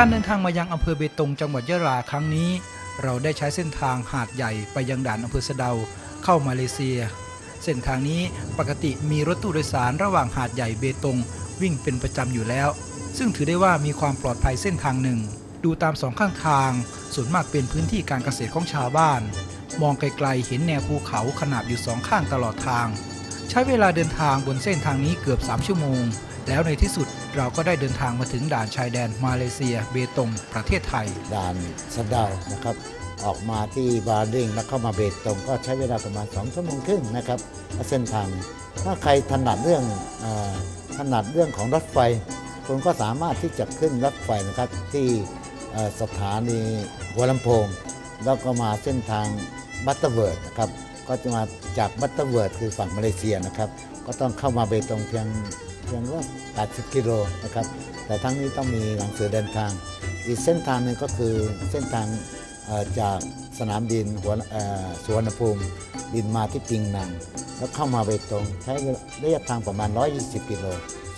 การเดินทางมายังอำเภอเบตงจังหวัดยะลาครั้งนี้ เราได้ใช้เส้นทางหาดใหญ่ไปยังด่านอำเภอสะเดาเข้ามาเลเซีย เส้นทางนี้ปกติมีรถตู้โดยสารระหว่างหาดใหญ่เบตงวิ่งเป็นประจำอยู่แล้ว ซึ่งถือได้ว่ามีความปลอดภัยเส้นทางหนึ่ง ดูตามสองข้างทาง ส่วนมากเป็นพื้นที่การเกษตรของชาวบ้าน มองไกลๆเห็นแนวภูเขาขนาบอยู่สองข้างตลอดทาง ใช้เวลาเดินทางบนเส้นทางนี้เกือบ 3 ชั่วโมง แล้วในที่สุดเราก็ได้เดินทางมาถึงด่านชายแดนมาเลเซีย เบตงประเทศไทย ด่านสะเดานะครับ ออกมาที่บาริงแล้วเข้ามาเบตงก็ใช้เวลาประมาณ 2 ชั่วโมงครึ่งนะครับเส้นทางถ้าใครถนัดเรื่องอถนัดเรื่องของรถไฟคุณก็สามารถที่จะขึ้นรถไฟนะครับที่สถานีหัวลำโพง แล้วก็มาเส้นทางบัตเตอร์เวิร์ดนะครับก็จะมาจากบัตเตอร์เวิร์ดคือฝั่งมาเลเซียนะครับ ก็ต้องเข้ามาเบตงเพียง พียงว่า 80 กิโลนะครับ แต่ทั้งนี้ต้องมีหนังสือเดินทาง อีกเส้นทางหนึ่งก็คือเส้นทางจากสนามบินหัวสุวรรณภูมิบินมาที่ปิงนัง แล้วเข้ามาเบตรง ใช้ระยะทางประมาณ 120 กิโล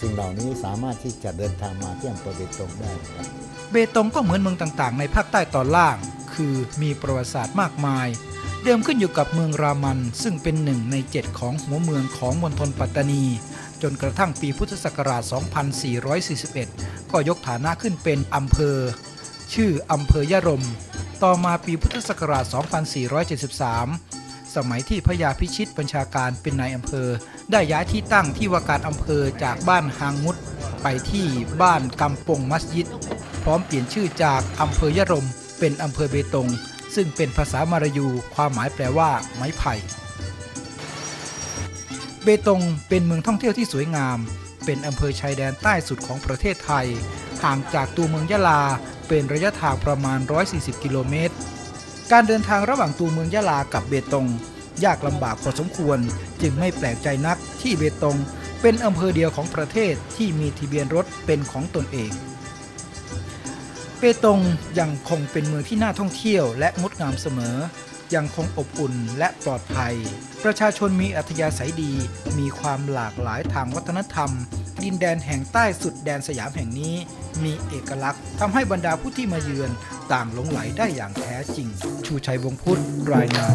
สิ่งเหล่านี้สามารถที่จะเดินทางมาที่อำเภอเบตงได้ครับเบตงก็เหมือนเมืองต่างๆ ในภาคใต้ตอนล่าง คือมีประวัติศาสตร์มากมาย เดิมขึ้นอยู่กับเมืองรามัน ซึ่งเป็นหนึ่งในเจ็ดของหัวเมืองของมณฑลปัตตานี จนกระทั่งปีพุทธศักราช 2441 ก็ยกฐานะขึ้นเป็นอำเภอ ชื่ออำเภอยะรม ต่อมาปีพุทธศักราช 2473 สมัยที่พระยาพิชิตบัญชาการเป็นนายอำเภอ ได้ย้ายที่ตั้งที่ว่าการอำเภอจากบ้านฮางมุด ไปที่บ้านกำปงมัสยิด พร้อมเปลี่ยนชื่อจากอำเภอยะรม เป็นอำเภอเบตง ซึ่งเป็นภาษามารยู ความหมายแปลว่า ไม้ไผ่ เบตงเป็นเมืองท่องเที่ยวที่สวยงาม เป็นอำเภอชายแดนใต้สุดของประเทศไทย ห่างจากตัวเมืองยะลา เป็นระยะทางประมาณ 140 กิโลเมตร การเดินทางระหว่างตัวเมืองยะลากับเบตง ยากลำบากพอสมควร จึงไม่แปลกใจนักที่เบตง เป็นอำเภอเดียวของประเทศที่มีทะเบียนรถเป็นของตนเองเปตงยังคงเป็นเมืองที่น่าท่องเที่ยวและงดงามเสมอ ยังคงอบอุ่นและปลอดภัย ประชาชนมีอัธยาศัยดี มีความหลากหลายทางวัฒนธรรม ดินแดนแห่งใต้สุดแดนสยามแห่งนี้ มีเอกลักษณ์ทำให้บรรดาผู้ที่มาเยือน ต่างหลงไหลได้อย่างแท้จริง ชูชัยวงพุทธรายงาน